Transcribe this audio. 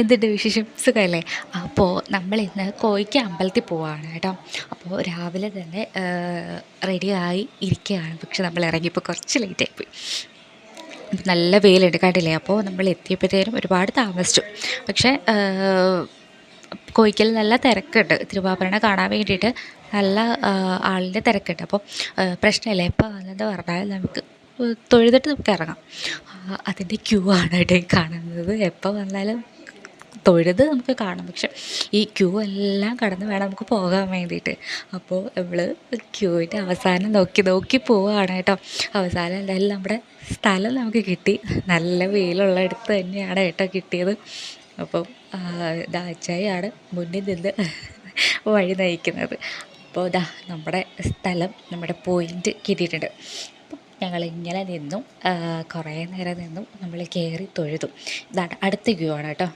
എന്തുണ്ട് വിശേഷം? സുഖമല്ലേ? അപ്പോൾ നമ്മൾ ഇന്ന് കോയിക്ക അമ്പലത്തിൽ പോവാണ് കേട്ടോ. അപ്പോൾ രാവിലെ തന്നെ റെഡിയായി ഇരിക്കുകയാണ്. പക്ഷെ നമ്മൾ ഇറങ്ങിയപ്പോൾ കുറച്ച് ലേറ്റായിപ്പോയി നല്ല വെയിലുണ്ട് കണ്ടില്ലേ? അപ്പോൾ നമ്മൾ എത്തിയപ്പോഴത്തേനും ഒരുപാട് താമസിച്ചു. പക്ഷേ കോയിക്കൽ നല്ല തിരക്കുണ്ട്. തിരുവാഭരണം കാണാൻ വേണ്ടിയിട്ട് നല്ല ആളിന്റെ തിരക്കുണ്ട്. അപ്പോൾ പ്രശ്നമില്ല. എപ്പോൾ വന്നെന്ന് പറഞ്ഞാൽ നമുക്ക് തൊഴുതിട്ട് നമുക്ക് ഇറങ്ങാം. അതിന്റെ ക്യൂ ആണ് കേട്ടോ കാണുന്നത്. എപ്പോൾ വന്നാലും തൊഴുത് നമുക്ക് കാണാം. പക്ഷെ ഈ ക്യൂ എല്ലാം കടന്ന് വേണം നമുക്ക് പോകാൻ വേണ്ടിയിട്ട്. അപ്പോൾ നമ്മൾ ക്യൂവിന്റെ അവസാനം നോക്കി നോക്കി പോവുകയാണ് കേട്ടോ. അവസാനം എന്തായാലും നമ്മുടെ സ്ഥലം നമുക്ക് കിട്ടി. നല്ല വെയിലുള്ള അടുത്ത് തന്നെയാണ് കേട്ടോ കിട്ടിയത്. അപ്പം ദാച്ചായാണ് മുന്നിൽ നിന്ന് വഴി നയിക്കുന്നത്. അപ്പോൾ ദാ നമ്മുടെ സ്ഥലം നമ്മുടെ പോയിന്റ് കിട്ടിയിട്ടുണ്ട്. ഞങ്ങളിങ്ങനെ നിന്നും കുറേ നേരം നിന്നും നമ്മൾ കയറി തൊഴുതു. ഇതാണ് അടുത്ത ക്യൂ ആണ് കേട്ടോ.